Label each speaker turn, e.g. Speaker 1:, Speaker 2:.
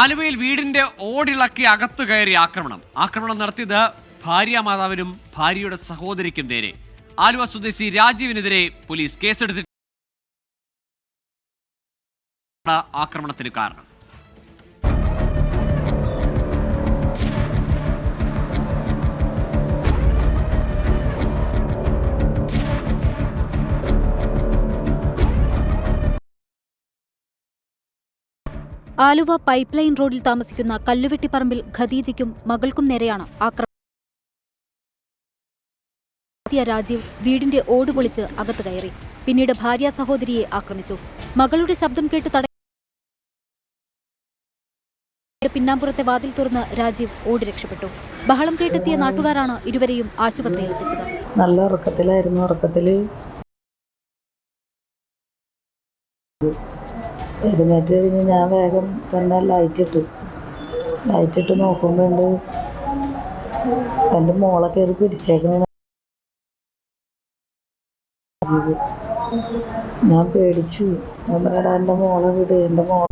Speaker 1: ആലുവയിൽ വീടിന്റെ ഓടിളക്കി അകത്തു കയറി ആക്രമണം. ആക്രമണം നടത്തിയത് ഭാര്യ മാതാവിനും ഭാര്യയുടെ സഹോദരിക്കും നേരെ. ആലുവ സ്വദേശി രാജീവിനെതിരെ പോലീസ് കേസെടുത്തിട്ട് ആക്രമണത്തിന് കാരണം.
Speaker 2: ആലുവ പൈപ്പ് ലൈൻ റോഡിൽ താമസിക്കുന്ന കല്ലുവെട്ടിപ്പറമ്പിൽ ഖദീജയ്ക്കും മകൾക്കും നേരെയാണ് ആക്രമണം. രാജീവ് വീടിന്റെ ഓട് പൊളിച്ച് അകത്ത് കയറി. പിന്നീട് ഭാര്യ സഹോദരിയെ ആക്രമിച്ചു. മകളുടെ ശബ്ദം കേട്ട് തട പിന്നാമ്പുറത്തെ വാതിൽ തുറന്ന് രാജീവ് ഓടി രക്ഷപ്പെട്ടു. ബഹളം കേട്ടെത്തിയ നാട്ടുകാരാണ് ഇരുവരെയും ആശുപത്രിയിൽ എത്തിച്ചത്.
Speaker 3: നല്ല ഉറക്കത്തിലായിരുന്നു. ഉറക്കത്തിൽ എഴുന്നേറ്റ് കഴിഞ്ഞ് ഞാൻ വേഗം തന്നെ ലൈറ്റ് ലൈറ്റിട്ട് ലൈറ്റ് ഇട്ട് നോക്കുമ്പോൾ ഉണ്ട് എന്റെ മോളെ കയറി പിടിച്ചേക്കണ. ഞാൻ പേടിച്ചു. ഞാൻ എന്റെ മോളെ വിട് എന്റെ മോളെ